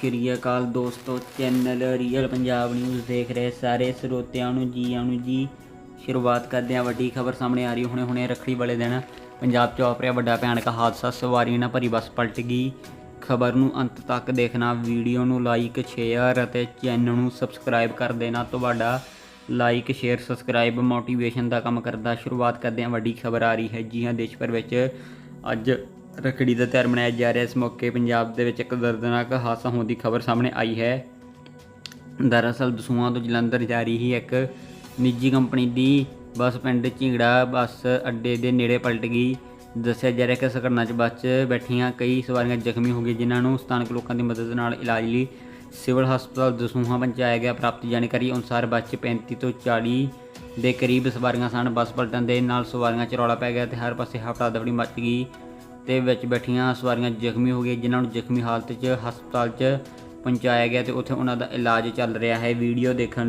ਸ਼੍ਰੀ ਅਕਾਲ ਦੋਸਤੋ, channel real Punjab news ਦੇਖ ਰਹੇ ਸਾਰੇ ਸਰੋਤਿਆਂ ਨੂੰ ਜੀ ਆਇਆਂ ਨੂੰ ਜੀ। ਸ਼ੁਰੂਆਤ ਕਰਦੇ ਹਾਂ, ਵੱਡੀ ਖਬਰ ਸਾਹਮਣੇ ਆ ਰਹੀ ਹੁਣੇ ਹੁਣੇ ਰੱਖੜੀ ਵਾਲੇ ਦਿਨ ਪੰਜਾਬ 'ਚ ਵਾਪਰਿਆ ਵੱਡਾ ਭਿਆਨਕ ਹਾਦਸਾ, ਸਵਾਰੀ ਨਾਲ ਭਰੀ ਬੱਸ ਪਲਟ ਗਈ। ਖਬਰ ਨੂੰ ਅੰਤ ਤੱਕ ਦੇਖਣਾ, ਵੀਡੀਓ ਨੂੰ ਲਾਈਕ ਸ਼ੇਅਰ ਅਤੇ ਚੈਨਲ ਨੂੰ ਸਬਸਕ੍ਰਾਈਬ ਕਰ ਦੇਣਾ। ਤੁਹਾਡਾ ਲਾਈਕ ਸ਼ੇਅਰ ਸਬਸਕ੍ਰਾਈਬ ਮੋਟੀਵੇਸ਼ਨ ਦਾ ਕੰਮ ਕਰਦਾ। ਸ਼ੁਰੂਆਤ ਕਰਦੇ ਹਾਂ, ਵੱਡੀ ਖਬਰ ਆ ਰਹੀ ਹੈ। ਜੀ ਹਾਂ, ਦੇਸ਼ ਭਰ ਵਿੱਚ ਅੱਜ ਰੱਖੜੀ ਦਾ ਤਿਉਹਾਰ ਮਨਾਇਆ ਜਾ ਰਿਹਾ ਇਸ ਮੌਕੇ ਪੰਜਾਬ ਦੇ ਵਿੱਚ ਇੱਕ ਦਰਦਨਾਕ ਹਾਦਸਾ ਹੋਣ ਦੀ ਖਬਰ ਸਾਹਮਣੇ ਆਈ ਹੈ। ਦਰਅਸਲ ਦਸੂਹਾਂ ਤੋਂ ਜਲੰਧਰ ਜਾ ਰਹੀ ਹੀ ਇੱਕ ਨਿੱਜੀ ਕੰਪਨੀ ਦੀ ਬੱਸ ਪਿੰਡ ਝਿੰਗੜਾ ਬੱਸ ਅੱਡੇ ਦੇ ਨੇੜੇ ਪਲਟ ਗਈ। ਦੱਸਿਆ ਜਾ ਰਿਹਾ ਕਿ ਇਸ ਘਟਨਾ 'ਚ ਬੱਸ 'ਚ ਬੈਠੀਆਂ ਕਈ ਸਵਾਰੀਆਂ ਜ਼ਖਮੀ ਹੋ ਗਈਆਂ, ਜਿਨ੍ਹਾਂ ਨੂੰ ਸਥਾਨਕ ਲੋਕਾਂ ਦੀ ਮਦਦ ਨਾਲ ਇਲਾਜ ਲਈ ਸਿਵਲ ਹਸਪਤਾਲ ਦਸੂਹਾ ਪਹੁੰਚਾਇਆ ਗਿਆ। ਪ੍ਰਾਪਤ ਜਾਣਕਾਰੀ ਅਨੁਸਾਰ ਬੱਸ 'ਚ 35 ਤੋਂ 40 ਦੇ ਕਰੀਬ ਸਵਾਰੀਆਂ ਸਨ। ਬੱਸ ਪਲਟਣ ਦੇ ਨਾਲ ਸਵਾਰੀਆਂ 'ਚ ਰੌਲਾ ਪੈ ਗਿਆ ਤੇ ਹਰ ਪਾਸੇ ਹਫੜਾ ਦਫੜੀ ਮਚ ਗਈ। ਤੇ ਵਿੱਚ ਬੈਠੀਆਂ ਸਵਾਰੀਆਂ ਜ਼ਖਮੀ ਹੋ ਗਈਆਂ ਜਿਨ੍ਹਾਂ ਨੂੰ ਜ਼ਖਮੀ ਹਾਲਤ 'ਚ ਹਸਪਤਾਲ 'ਚ ਪਹੁੰਚਾਇਆ ਗਿਆ ਤੇ ਉੱਥੇ ਉਹਨਾਂ ਦਾ ਇਲਾਜ ਚੱਲ ਰਿਹਾ ਹੈ। ਵੀਡੀਓ ਦੇਖਣ